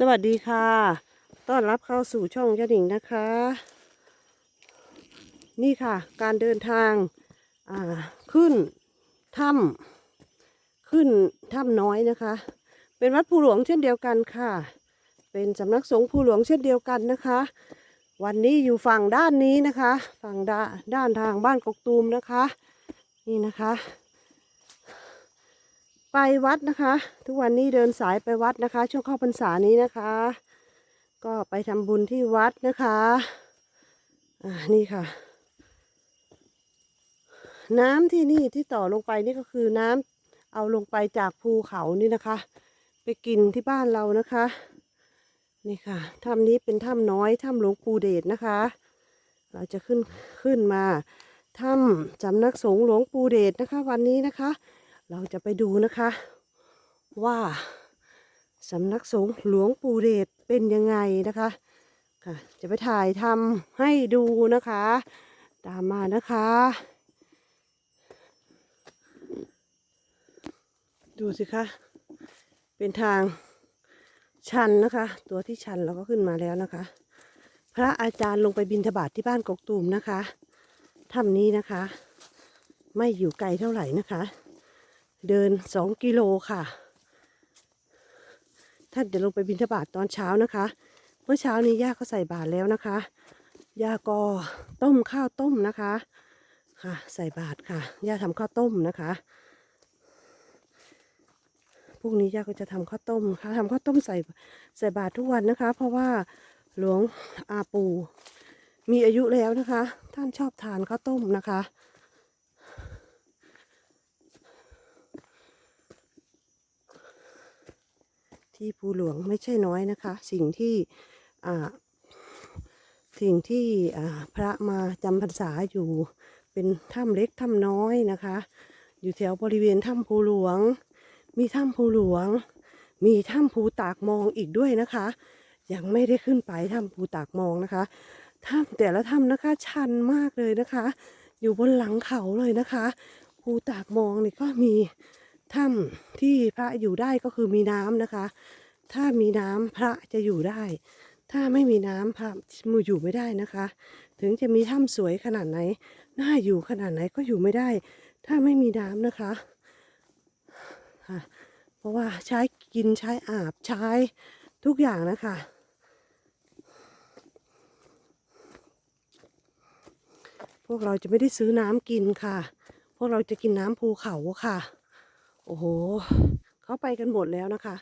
สวัสดีค่ะ ต้อนรับเข้าสู่ช่องยะหนิงนะคะ นี่ค่ะ การเดินทางขึ้นถ้ำขึ้นถ้ำน้อยนะคะ เป็นวัดภูหลวงเช่นเดียวกันค่ะ เป็นสำนักสงฆ์ภูหลวงเช่นเดียวกันนะคะ วันนี้อยู่ฝั่งด้านนี้นะคะ ฝั่งด้านทางบ้านกกตูมนะคะ นี่นะคะ ไปวัดนะคะ ทุกวันนี้เดินสายไปวัดนะคะ ช่วงเข้าพรรษานี้นะคะ ก็ไปทำบุญที่วัดนะคะอ่านี่ค่ะ น้ำที่นี่ที่ต่อลงไปนี่ก็คือน้ำเอาลงไปจากภูเขานี่นะคะ ไปกินที่บ้านเรานะคะนี่ค่ะถ้ำนี้เป็นถ้ำน้อยถ้ำหลวงปู่เดชนะคะ เราจะขึ้นขึ้นมาถ้ำสำนักสงฆ์หลวงปู่เดชนะคะ วันนี้นะคะ เราจะไปดูนะคะ ว่าสำนักสงฆ์หลวงปู่เดชเป็นยังไงนะคะค่ะจะไปถ่ายทำให้ดูนะคะ ตามมานะคะ ดูสิคะเป็นทางชันนะคะ ตัวที่ชันเราก็ขึ้นมาแล้วนะคะ พระอาจารย์ลงไปบินทบาทที่บ้านกกตูมนะคะถ้ำนี้นะคะ ไม่อยู่ไกลเท่าไหร่นะคะ เดินสองกิโลค่ะ ท่านจะลงไปบิณฑบาตตอนเช้านะคะ เมื่อเช้านี้ย่าก็ใส่บาตรแล้วนะคะย่าก็ต้มข้าวต้มนะคะค่ะ ใส่บาตรค่ะย่าทำข้าวต้มนะคะพรุ่งนี้ย่าก็จะทำข้าวต้มค่ะทำข้าวต้มใส่ใส่บาตรทุกวันนะคะ เพราะว่าหลวงอาปูมีอายุแล้วนะคะ ท่านชอบทานข้าวต้มนะคะ ที่ภูหลวงไม่ใช่น้อยนะคะ สิ่งที่อ่าสิ่งที่อ่าพระมาจำพรรษาอยู่เป็นถ้ำเล็กถ้ำน้อยนะคะ อยู่แถวบริเวณถ้ำภูหลวง มีถ้ำภูหลวง มีถ้ำภูตากมองอีกด้วยนะคะ ยังไม่ได้ขึ้นไปถ้ำภูตากมองนะคะถ้ำแต่ละถ้ำนะคะชันมากเลยนะคะ อยู่บนหลังเขาเลยนะคะภูตากมองนี่ก็มี ถ้ำที่พระอยู่ได้ก็คือมีน้ำนะคะ ถ้ามีน้ำพระจะอยู่ได้ ถ้าไม่มีน้ำพระมือยู่ไม่ได้นะคะ ถึงจะมีถ้ำสวยขนาดไหน น่าอยู่ขนาดไหนก็อยู่ไม่ได้ ถ้าไม่มีน้ำนะคะค่ะเพราะว่าใช้กินใช้อาบใช้ทุกอย่างนะคะพวกเราจะไม่ได้ซื้อน้ำกินค่ะ พวกเราจะกินน้ำภูเขาค่ะ โอ้โหเขาไปกันหมดแล้วนะคะ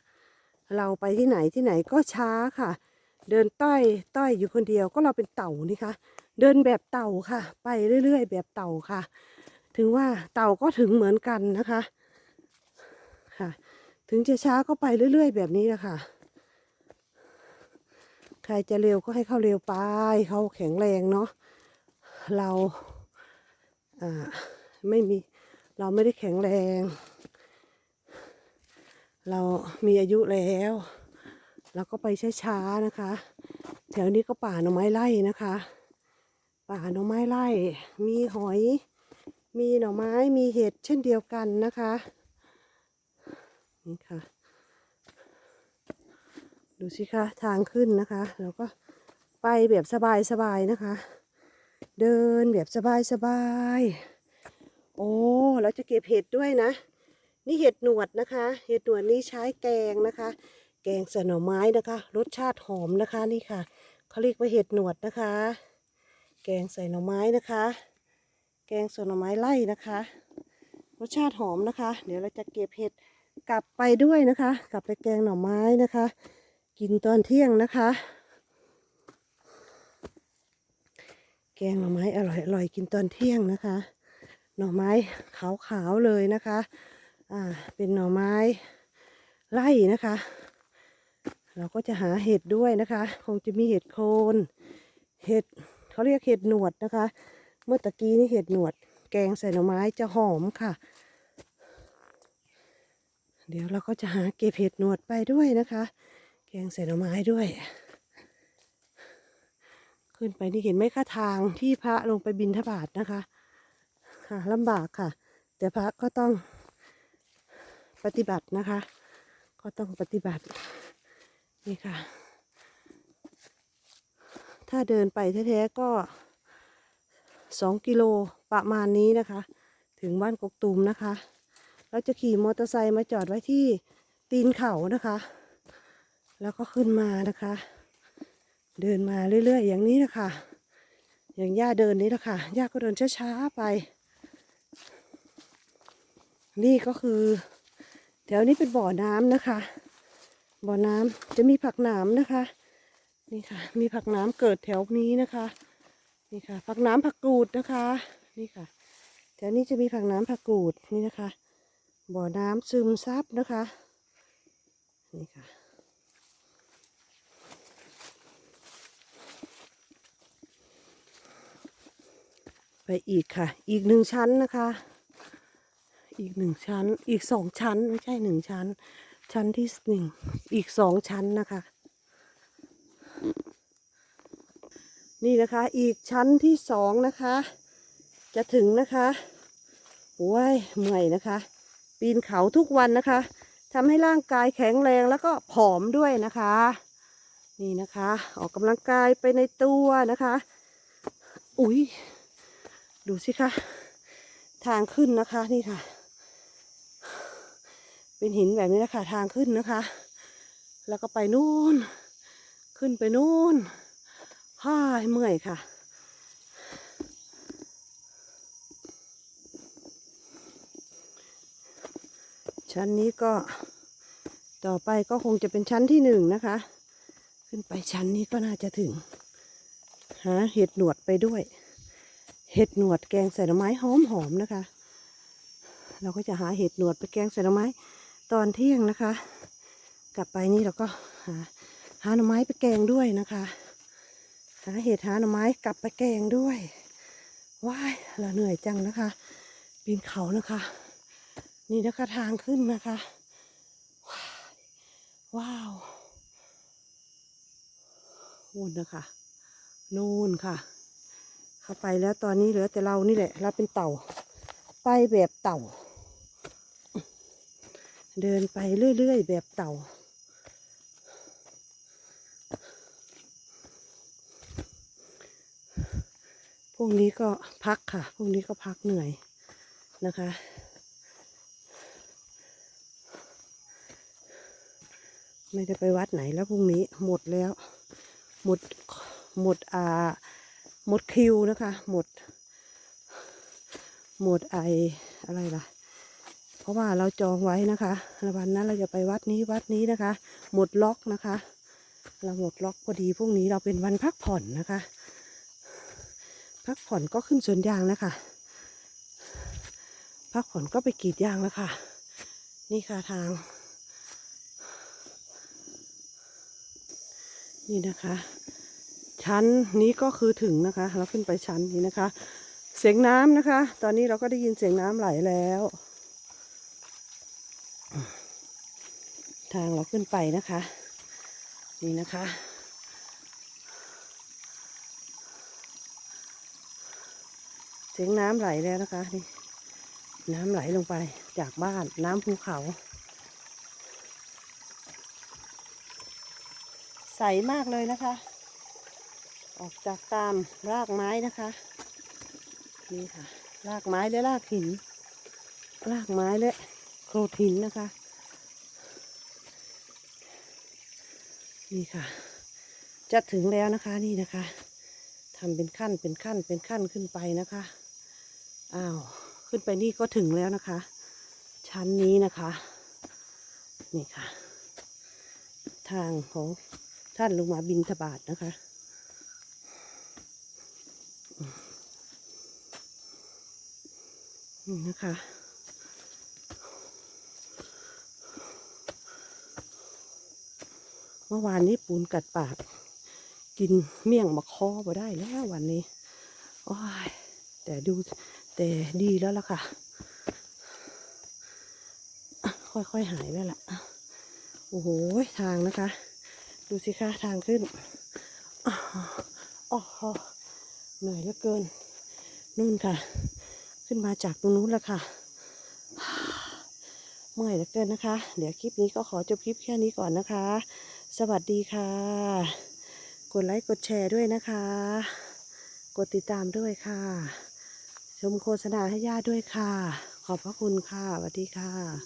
เราไปที่ไหนที่ไหนก็ช้าค่ะ เดินต้อยต้อยอยู่คนเดียวก็เราเป็นเต่านี่คะเดินแบบเต่าค่ะ ไปเรื่อยๆ แบบเต่าค่ะ ถึงว่าเต่าก็ถึงเหมือนกันนะคะค่ะ ถึงจะช้าก็ไปเรื่อยๆ แบบนี้แหละค่ะใครจะเร็วก็ให้เขาเร็วไปเขาแข็งแรงเนาะเราอ่าไม่มีเราไม่ได้แข็งแรง เรามีอายุแล้ว เราก็ไปช้าๆนะคะ แถวนี้ก็ป่าหน่อไม้ไร่นะคะ ป่าหน่อไม้ไร่ มีหอย มีหน่อไม้มีเห็ดเช่นเดียวกันนะคะนี่ค่ะ ดูสิคะทางขึ้นนะคะ เราก็ไปแบบสบายๆนะคะ เดินแบบสบายๆโอ้เราจะเก็บเห็ดด้วยนะ นี่เห็ดหนวดนะคะ เห็ดหนวดนี้ใช้แกงนะคะ แกงใส่หน่อไม้นะคะ รสชาติหอมนะคะนี่ค่ะเขาเรียกว่าเห็ดหนวดนะคะ แกงใส่หน่อไม้นะคะ แกงใส่หน่อไม้ไล่นะคะ รสชาติหอมนะคะ เดี๋ยวเราจะเก็บเห็ดกลับไปด้วยนะคะ กลับไปแกงหน่อไม้นะคะ กินตอนเที่ยงนะคะ แกงหน่อไม้อร่อยอร่อยกินตอนเที่ยงนะคะ หน่อไม้ขาวๆเลยนะคะ อ่า เป็นหน่อไม้ไล่นะคะ เราก็จะหาเห็ดด้วยนะคะ คงจะมีเห็ดโคน เห็ดเขาเรียกเห็ดหนวดนะคะ เมื่อตะกี้นี่เห็ดหนวด แกงใส่หน่อไม้จะหอมค่ะ เดี๋ยวเราก็จะหาเก็บเห็ดหนวดไปด้วยนะคะ แกงใส่หน่อไม้ด้วย ขึ้นไปนี่เห็นไหมคะทางที่พระลงไปบินทบาทนะคะ ค่ะลำบากค่ะ แต่พระก็ต้อง ปฏิบัตินะคะ ก็ต้องปฏิบัตินี่ค่ะ ถ้าเดินไปแท้ๆก็สองกิโลประมาณนี้นะคะ ถึงบ้านกกตูมนะคะ เราจะขี่มอเตอร์ไซค์มาจอดไว้ที่ตีนเขานะคะ แล้วก็ขึ้นมานะคะ เดินมาเรื่อยๆ อย่างนี้นะคะ อย่างย่าเดินนี้นะคะย่าก็เดินช้าๆไป นี่ก็คือ แถวนี้เป็นบ่อน้ำนะคะ บ่อน้ำจะมีผักหนามนะคะ นี่ค่ะ มีผักน้ำเกิดแถวนี้นะคะ นี่ค่ะ ผักน้ำผักกูดนะคะ นี่ค่ะ แถวนี้จะมีผักน้ำผักกูดนี่นะคะ บ่อน้ำซึมซับนะคะ นี่ค่ะไปอีกค่ะ อีกหนึ่งชั้นนะคะ อีกหนึ่งชั้น อีกสองชั้นไม่ใช่หนึ่งชั้น ชั้นที่หนึ่งอีกสองชั้นนะคะ นี่นะคะ อีกชั้นที่สองนะคะ จะถึงนะคะโอ้ยเมื่อยนะคะ ปีนเขาทุกวันนะคะทำให้ร่างกายแข็งแรงแล้วก็ผอมด้วยนะคะ นี่นะคะ ออกกำลังกายไปในตัวนะคะ อุ้ยดูสิคะทางขึ้นนะคะนี่ค่ะ เป็นหินแบบนี้นะคะทางขึ้นนะคะ แล้วก็ไปนู่น ขึ้นไปนู่นฮ่าเมื่อยค่ะ ชั้นนี้ก็ต่อไปก็คงจะเป็นชั้นที่หนึ่งนะคะ ขึ้นไปชั้นนี้ก็น่าจะถึงหาเห็ดหนวดไปด้วย เห็ดหนวดแกงใส่หน่อไม้หอมๆนะคะ เราก็จะหาเห็ดหนวดไปแกงใส่ไม้ ตอนเที่ยงนะคะ กลับไปนี่เราก็หาหาหน่อไม้ไปแกงด้วยนะคะ หาเห็ดหาหน่อไม้กลับไปแกงด้วยว้ายเราเหนื่อยจังนะคะปีนเขานะคะ นี่นะคะทางขึ้นนะคะ ว้าวนู่นนะคะนู่นค่ะ เข้าไปแล้วตอนนี้เหลือแต่เรานี่แหละ เราเป็นเต่า ไปแบบเต่า เดินไปเรื่อยๆ แบบเต่า พวกนี้ก็พักค่ะ พวกนี้ก็พักเหนื่อยนะคะ ไม่ได้ไปวัดไหนแล้วพรุ่งนี้หมดแล้ว หมด หมดอ่า หมดคิวนะคะ หมด หมดไออะไรล่ะ เพราะว่าเราจองไว้นะคะวันนั้นเราจะไปวัดนี้วัดนี้นะคะ หมดล็อกนะคะ เราหมดล็อกพอดีพรุ่งนี้เราเป็นวันพักผ่อนนะคะ พักผ่อนก็ขึ้นสวนยางแล้วค่ะ พักผ่อนก็ไปกรีดยางแล้วค่ะ นี่ค่ะทาง นี่นะคะ ชั้นนี้ก็คือถึงนะคะ เราขึ้นไปชั้นนี้นะคะ เสียงน้ำนะคะ ตอนนี้เราก็ได้ยินเสียงน้ำไหลแล้ว ทางเราขึ้นไปนะคะ นี่นะคะ เสียงน้ำไหลแล้วนะคะนี่น้ำไหลลงไปจากบ้านน้ำภูเขา ใสมากเลยนะคะ ออกจากตามรากไม้นะคะ นี่ค่ะ รากไม้และรากหิน รากไม้และโครดหินนะคะ นี่ค่ะ จะถึงแล้วนะคะนี่นะคะทำเป็นขั้นเป็นขั้นเป็นขั้นขึ้นไปนะคะอ้าวขึ้นไปนี่ก็ถึงแล้วนะคะ ชั้นนี้นะคะ นี่ค่ะ ทางของท่านลงมาบินทบาทนะคะนี่นะคะ เมื่อวานนี้ปูนกัดปาก กินเมี่ยงมะคอมาได้แล้ววันนี้โอ้ยแต่ดูแต่ดีแล้วล่ะค่ะ ค่อยๆหายแล้วล่ะ โอ้โหทางนะคะ ดูสิคะทางขึ้นอ๋ออ๋อเหนื่อยเหลือเกิน นู่นค่ะ ขึ้นมาจากตรงนู้นแล้วค่ะเมื่อยเหลือเกินนะคะ เดี๋ยวคลิปนี้ก็ขอจบคลิปแค่นี้ก่อนนะคะ สวัสดีค่ะ กดไลค์กดแชร์ด้วยนะคะ กดติดตามด้วยค่ะ ชมโฆษณาให้ย่าด้วยค่ะ ขอบพระคุณค่ะสวัสดีค่ะ